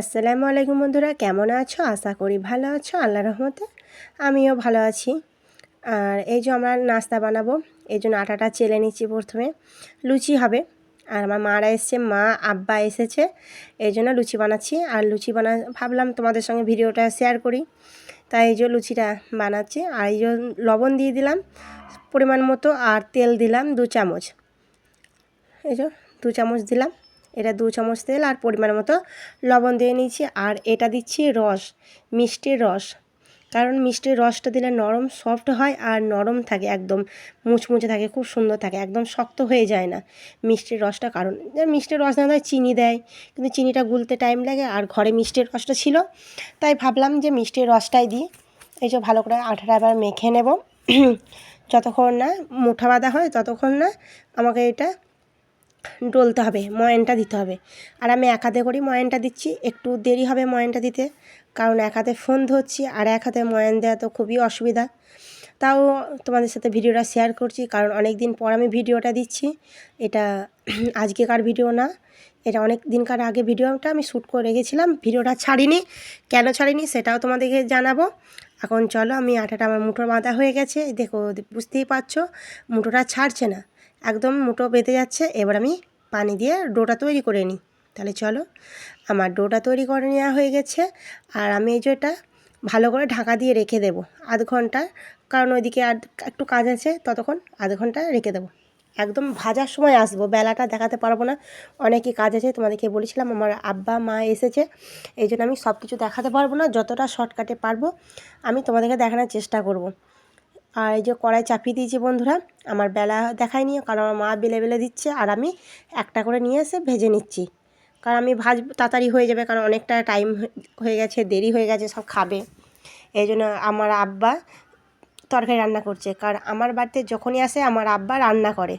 আসসালামু আলাইকুম বন্ধুরা, কেমন আছো? আশা করি ভালো আছো, আল্লাহ রহমতে। আমিও ভালো আছি। আর এই যে আমরা নাস্তা বানাবো, এই জন্য আটাটা চেলে নিচ্ছি প্রথমে। লুচি হবে। আর আমার মারা এসছে, মা, আব্বা এসেছে। এই জন্য লুচি বানাচ্ছি। আর লুচি বানা, ভাবলাম তোমাদের সঙ্গে ভিডিওটা শেয়ার করি। তাই এই যে লুচিটা বানাচ্ছি। আর এই যে লবণ দিয়ে দিলাম, পরিমাণ মতো, আর তেল দিলাম দু চামচ। এই যে দু চামচ দিলাম। এটা দু চামচ তেল আর পরিমাণ মতো লবণ দিয়ে নিয়েছি আর এটা দিচ্ছি রস মিষ্টির রস। কারণ মিষ্টির রসটা দিলে নরম সফট হয় আর নরম থাকে, একদম মুচমুচে থাকে, খুব সুন্দর থাকে, একদম শক্ত হয়ে যায় না মিষ্টির রসটা। কারণ মিষ্টির রস না দেয় চিনি দেয়, কিন্তু চিনিটা গুলতে টাইম লাগে আর ঘরে মিষ্টির রসটা ছিল, তাই ভাবলাম যে মিষ্টির রসটাই দিই। এই যে ভালো করে আঠাটা এবার মেখে নেব। যতক্ষণ না মুঠা বাঁধা হয় ততক্ষণ না আমাকে এটা ডলতে হবে, ময়ানটা দিতে হবে। আর আমি এক হাতে করি ময়ানটা দিচ্ছি, একটু দেরি হবে ময়ানটা দিতে, কারণ এক হাতে ফোন ধরছি আর এক হাতে ময়ান দেওয়া তো খুবই অসুবিধা। তাও তোমাদের সাথে ভিডিওটা শেয়ার করছি, কারণ অনেক দিন পর আমি ভিডিওটা দিচ্ছি। এটা আজকেকার ভিডিও না, এটা অনেক দিনকার আগে ভিডিওটা আমি শ্যুট করে রেখেছিলাম, ভিডিওটা ছাড়িনি। কেন ছাড়িনি সেটাও তোমাদেরকে জানাব। এখন চলো, আমি আটাটা আমার মুঠোর বাঁধা হয়ে গেছে, দেখো, বুঝতেই পারছ, মুঠোটা ছাড়ছে না। একদম মুঠো বেঁধে যাচ্ছে, এবার আমি পানি দিয়ে ডোটা তৈরি করে নিই। তাহলে চলো, আমার ডোটা তৈরি করে নেওয়া হয়ে গেছে, আর আমি এই যে ভালো করে ঢাকা দিয়ে রেখে দেবো আধ ঘণ্টা। কারণ ওইদিকে আর একটু কাজ আছে, ততক্ষণ আধ ঘণ্টা রেখে দেবো। একদম ভাজার সময় আসব, বেলাটা দেখাতে পারব না। অনেকই কাজ আছে, তোমাদেরকে বলেছিলাম, আমার আব্বা, মা এসেছে। এই জন্য আমি সব কিছু দেখাতে পারব না, যতটা শর্টকাটে পারব, আমি তোমাদেরকে দেখানোর চেষ্টা করব। আর এই যে কড়াই চাপিয়ে দিয়েছি বন্ধুরা, আমার বেলা দেখায়নি কারণ আমার মা বেলে বেলে দিচ্ছে আর আমি একটা করে নিয়ে এসে ভেজে নিচ্ছি। কারণ আমি ভাজ তাড়াতাড়ি হয়ে যাবে, কারণ অনেকটা টাইম হয়ে গেছে, দেরি হয়ে গেছে, সব খাবে। এই জন্য আমার আব্বা তরকারি রান্না করছে, কারণ আমার বাড়িতে যখনই আসে আমার আব্বা রান্না করে।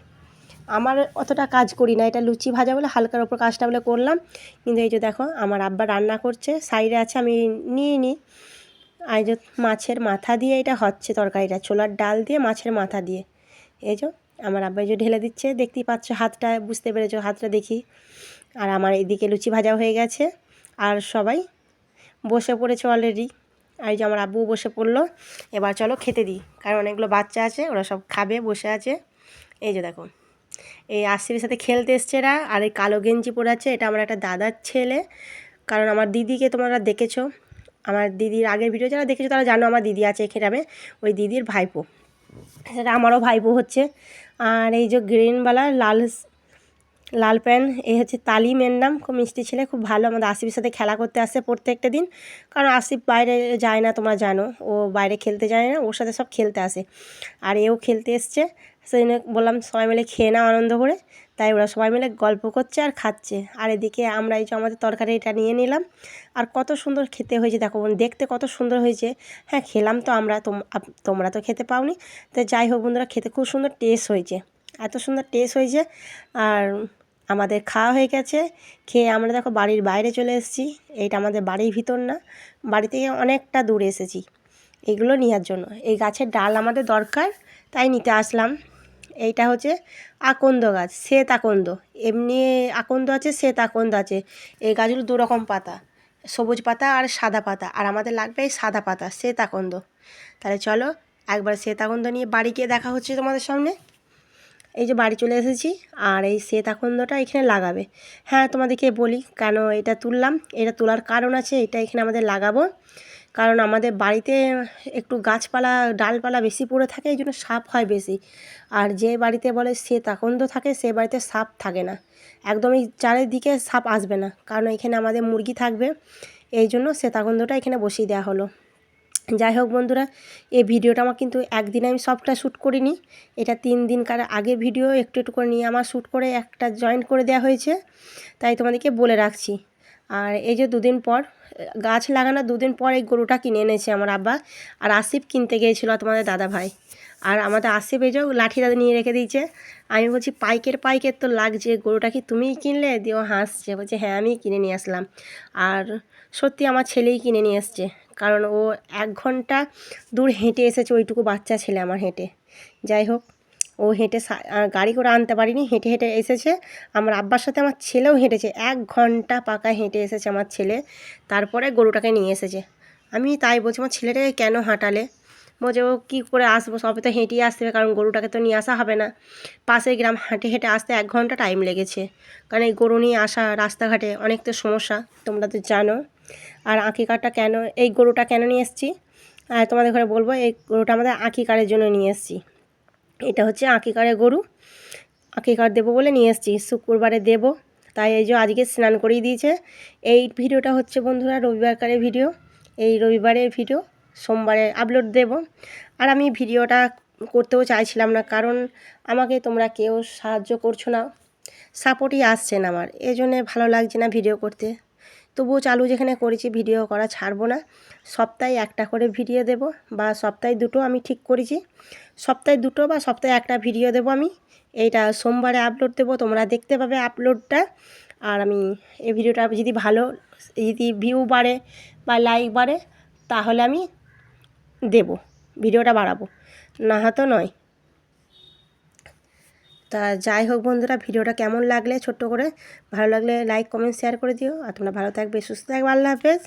আমার অতটা কাজ করি না, এটা লুচি ভাজা বলে হালকার ওপর কাজটা বলে করলাম, কিন্তু এই যে দেখো, আমার আব্বা রান্না করছে, সাইডে আছে আমি নিয়ে নিই। আর যে মাছের মাথা দিয়ে এটা হচ্ছে তরকারিটা, ছোলার ডাল দিয়ে মাছের মাথা দিয়ে। এই যে আমার আব্বা যে ঢেলে দিচ্ছে, দেখতেই পাচ্ছ হাতটা, বুঝতে পেরেছ হাতটা দেখি। আর আমার এদিকে লুচি ভাজা হয়ে গেছে, আর সবাই বসে পড়েছে অলরেডি আর এই যে আমার আব্বু বসে পড়ল, এবার চলো খেতে দিই, কারণ অনেকগুলো বাচ্চা আছে, ওরা সব খাবে, বসে আছে। এই যে দেখো, এই আশির সাথে খেলতে এসছে এরা, আর এই কালো গেঞ্জি পরে আছে, এটা আমার একটা দাদার ছেলে। কারণ আমার দিদিকে তোমরা দেখেছ আমার দিদির আগের ভিডিও যারা দেখেছ তারা জানো আমার দিদি আছে এখানে ওই দিদির ভাইপো। সেটা আমারও ভাইপো হচ্ছে। আর এই যে গ্রিনওয়ালা লাল লাল প্যান্ট এই হচ্ছে তালিমের নাম। খুব মিষ্টি ছেলে, খুব ভালো। আমাদের আসিফের সাথে খেলা করতে আসে প্রত্যেকটা দিন। কারণ আসিফ বাইরে যায় না, তোমরা জানো। ও বাইরে খেলতে যায় না, ওর সাথে সব খেলতে আসে। আর এও খেলতে এসছে। সেই জন্য বললাম সবাই মিলে খেয়ে নাও আনন্দ করে। তাই ওরা সবাই মিলে গল্প করছে আর খাচ্ছে। আর এদিকে আমরা এই যে আমাদের তরকারিটা নিয়ে নিলাম। আর কত সুন্দর খেতে হয়েছে, দেখো দেখতে কত সুন্দর হয়েছে। হ্যাঁ খেলাম তো আমরা তোমরা তো খেতে পাওনি। তো যাই হোক বন্ধুরা, খেতে খুব সুন্দর টেস্ট হয়েছে। এত সুন্দর টেস্ট হয়েছে। আর আমাদের খাওয়া হয়ে গেছে। খেয়ে আমরা দেখো বাড়ির বাইরে চলে এসেছি। এইটা আমাদের বাড়ির ভিতর না বাড়ি থেকে অনেকটা দূরে এসেছি। এগুলো নেওয়ার জন্য। এই গাছের ডাল আমাদের দরকার, তাই নিতে আসলাম। এইটা হচ্ছে আকন্দ গাছ, শ্বেত আকন্দ। এমনি আকন্দ আছে, শ্বেত আকন্দ আছে। এই গাছগুলো দু রকম পাতা, সবুজ পাতা আর সাদা পাতা। আর আমাদের লাগবে এই সাদা পাতা, শ্বেত আকন্দ। তাহলে চলো একবার শ্বেত আকন্দ নিয়ে বাড়ি গিয়ে দেখা হচ্ছে তোমাদের সামনে। এই যে বাড়ি চলে এসেছি, আর এই শ্বেত আকন্দটা এখানে লাগাবে। হ্যাঁ তোমাদেরকে বলি কেন এটা তুললাম, এটা তোলার কারণ আছে, এটা এখানে আমাদের লাগাবো। কারণ আমাদের বাড়িতে একটু গাছপালা, ডালপালা বেশি পড়ে থাকে, এই জন্য সাপ হয় বেশি। আর যে বাড়িতে বলে সে তাকন্দ থাকে, সে বাড়িতে সাপ থাকে না। একদমই চারিদিকে সাপ আসবে না, কারণ এখানে আমাদের মুরগি থাকবে, এই জন্য সে তাকন্দটা এখানে বসিয়ে দেওয়া হলো। যাই হোক বন্ধুরা, এই ভিডিওটা আমার কিন্তু একদিনে আমি সবটা শ্যুট করিনি। এটা তিন দিনকার আগে ভিডিও, একটু একটু করে নিয়ে আমার শ্যুট করে একটা জয়েন্ট করে দেওয়া হয়েছে। তাই তোমাদেরকে বলে রাখছি। আর এই যে দুদিন পর, গাছ লাগানো দুদিন পর এই গরুটা কিনে এনেছে আমার আব্বা। আর আসিফ কিনতে গিয়েছিল তোমাদের দাদা ভাই। আর আমাদের আসিফ এই যে লাঠি দাদা নিয়ে রেখে দিয়েছে। আমি বলছি, পাইকের পাইকের তো লাগছে, গরুটা কি তুমিই কিনলে? দিয়ে ও হাসছে। বলছে হ্যাঁ আমি কিনে নিয়ে আসলাম। আর সত্যি আমার ছেলেই কিনে নিয়ে এসছে কারণ ও এক ঘণ্টা দূর হেঁটে এসেছে, ওইটুকু বাচ্চা ছেলে আমার হেঁটে। যাই হোক ও হেঁটে গাড়ি করে আনতে পারিনি, হেঁটে হেঁটে এসেছে। আমার আব্বার সাথে আমার ছেলেও হেঁটেছে, এক ঘণ্টা পাকা হেঁটে এসেছে আমার ছেলে। তারপরে গরুটাকে নিয়ে এসেছে। আমি তাই বলছি, আমার ছেলেটাকে কেন হাঁটালে? বলছে, ও কী করে আসব, সবে তো হেঁটেই আসতে হবে, কারণ গরুটাকে তো নিয়ে আসা হবে না। পাশের গ্রাম হেঁটে হেঁটে আসতে এক ঘণ্টা টাইম লেগেছে। কারণ এই গরু নিয়ে আসা রাস্তাঘাটে অনেক তো সমস্যা, তোমরা তো জানো। আর আঁকিকারটা কেন, এই গরুটা কেন নিয়ে এসেছি? আর তোমাদের ঘরে বলব, এই গরুটা আমাদের আঁকিকারের জন্য নিয়ে এসেছি। এটা হচ্ছে আঁকিকারে গরু। আঁকিকার দেবো বলে নিয়ে এসেছি, শুক্রবারে দেবো। তাই এই যে আজকে স্নান করিয়ে দিয়েছে। এই ভিডিওটা হচ্ছে বন্ধুরা রবিবারকারের ভিডিও। এই রবিবারের ভিডিও, সোমবারে আপলোড দেব। আর আমি ভিডিওটা করতেও চাইছিলাম না, কারণ আমাকে তোমরা কেউ সাহায্য করছ না। সাপোর্টই আসছে না আমার। এই জন্যে ভালো লাগছে না ভিডিও করতে। তবুও চালু যেখানে করেছি ভিডিও করা ছাড়বো না। সপ্তাহে একটা করে ভিডিও দেব বা সপ্তাহে দুটো আমি ঠিক করেছি। সপ্তাহে দুটো বা সপ্তাহে একটা ভিডিও দেবো আমি। এইটা সোমবারে আপলোড দেবো, তোমরা দেখতে পাবে আপলোডটা আর আমি এই ভিডিওটা যদি ভালো, যদি ভিউ বাড়ে বা লাইক বাড়ে, তাহলে আমি দেব, ভিডিওটা বাড়াবো। না হয়তো নয়। তা যাই হোক বন্ধুরা, ভিডিওটা কেমন লাগলে ছোট্ট করে? ভালো লাগলে লাইক কমেন্ট শেয়ার করে দিও। আর তোমরা ভালো থাকবে, সুস্থ থাকবে। আল্লাহ হাফেজ।